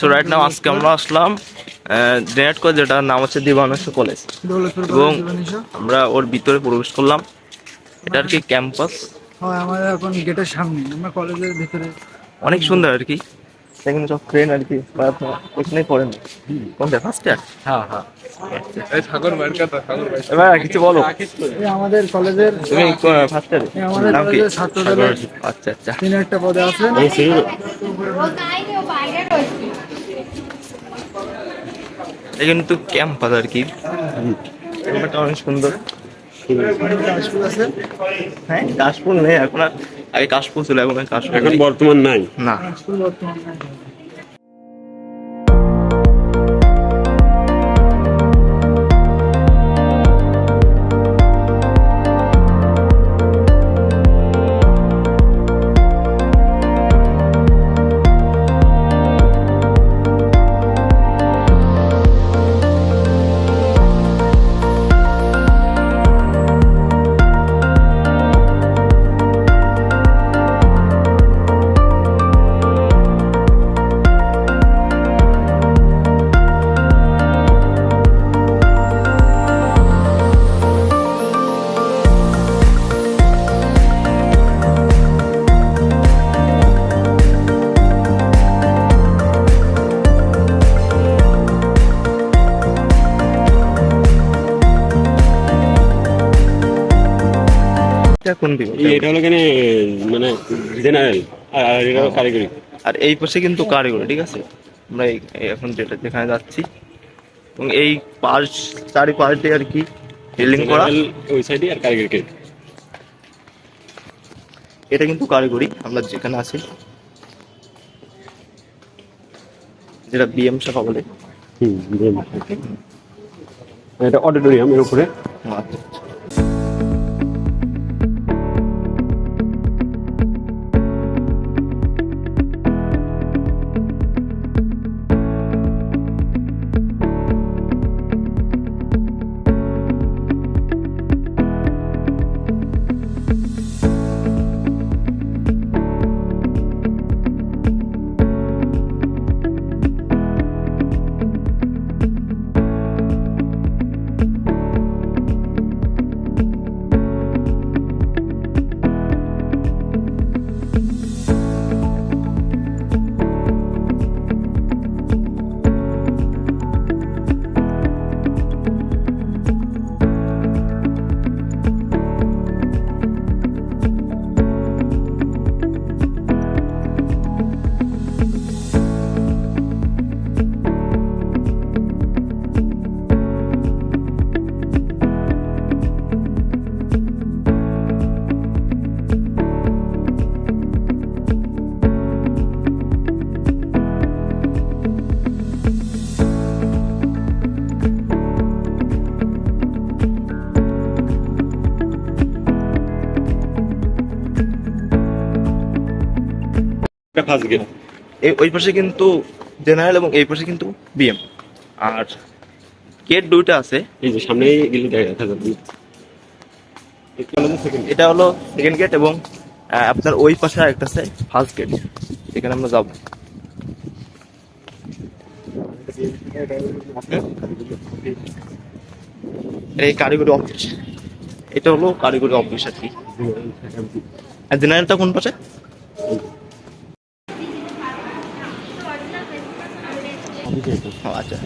So right now আজকে আমরা আসলাম generate college যেটার নাম হচ্ছে দিবানস্ব কলেজ এবং আমরা ওর ভিতরে প্রবেশ করলাম। এটা আর কি ক্যাম্পাস হয় আমাদের এখন গেটের সামনে আমরা কলেজের ভিতরে। অনেক সুন্দর আর কি। সেখানে সব ফ্রেন্ড আর কি ওখানেই পড়েন কোনটা ফার্স্ট ইয়ার হ্যাঁ হ্যাঁ। এবার কিছু বলো। আমাদের কলেজের তুমি ফার্স্ট ইয়ারে আমাদের কি? কলেজের ছাত্র আচ্ছা আচ্ছা। তিনি একটা পদে আছেন। এই কিন্তু ক্যাম্পাস আর কি। ক্যাম্পাসটা অনেক সুন্দর। আছে। হ্যাঁ কাশফুল নেই এখন আর আগে কাশফুল ছিল কাশফুল এখন বর্তমান নাই। না। এটা কোন দিকে এটা হলো কেন মানে জেনারেল আর এটা হলো কারিগরি। আর এই পাশে কিন্তু কারিগরি ঠিক আছে? আমরা এখন যেটা যেখানে যাচ্ছি। এবং এই পাশ চারি পাশ দিয়ে আর কি রেলিং করা। ওই সাইডে আর কারিগরি এটা কিন্তু কারিগরি আমরা যেখানে আছি। যেটা বিএম শাখা বলে। হুম। এটা অডিটোরিয়াম এর উপরে। আচ্ছা। ফার্স্ট গেট এই ওই পাশে কিন্তু জেনারেল এবং এই পাশে কিন্তু বিএম। আর গেট দুইটা আছে। এই যে সামনেই গেলে দেখা যাবে। এটা হলো সেকেন্ড গেট এবং আপনার ওই পাশে আরেকটা আছে ফার্স্ট গেট এখানে আমরা যাব। এই কারিগরি অফিস। এটা হলো কারিগরি অফিস আর কি। জেনারেলটা কোন পাশে? আচ্ছা।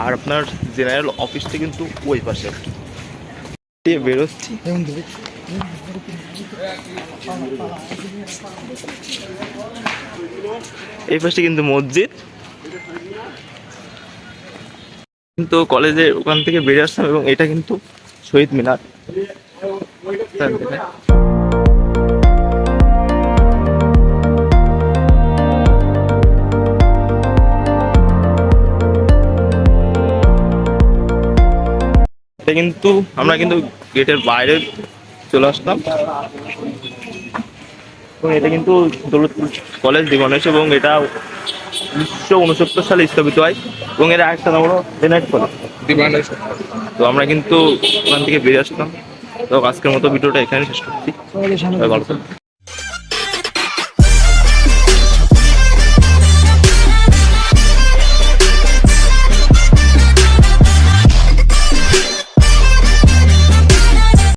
আর আপনার জেনারেল অফিসটা কিন্তু ওই পাশে। দিয়ে বেরোচ্ছি। এই পাশে কিন্তু মসজিদ। কিন্তু কলেজে ওখান থেকে বেরিয়ে আসলাম এবং এটা কিন্তু শহীদ মিনার। এটা কিন্তু আমরা কিন্তু গেটের বাইরে চলে আসলাম এবং এটা কিন্তু দৌলতপুর কলেজ জীবনেশ এবং এটা উনিশশো উনসত্তর সালে স্থাপিত হয় এবং এর আরেকটা নাম হলো জেনারেট কলেজ। তো আমরা কিন্তু ওখান থেকে বেরিয়ে আসলাম। তো আজকের মতো ভিডিওটা এখানে শেষ করছি। ভালো।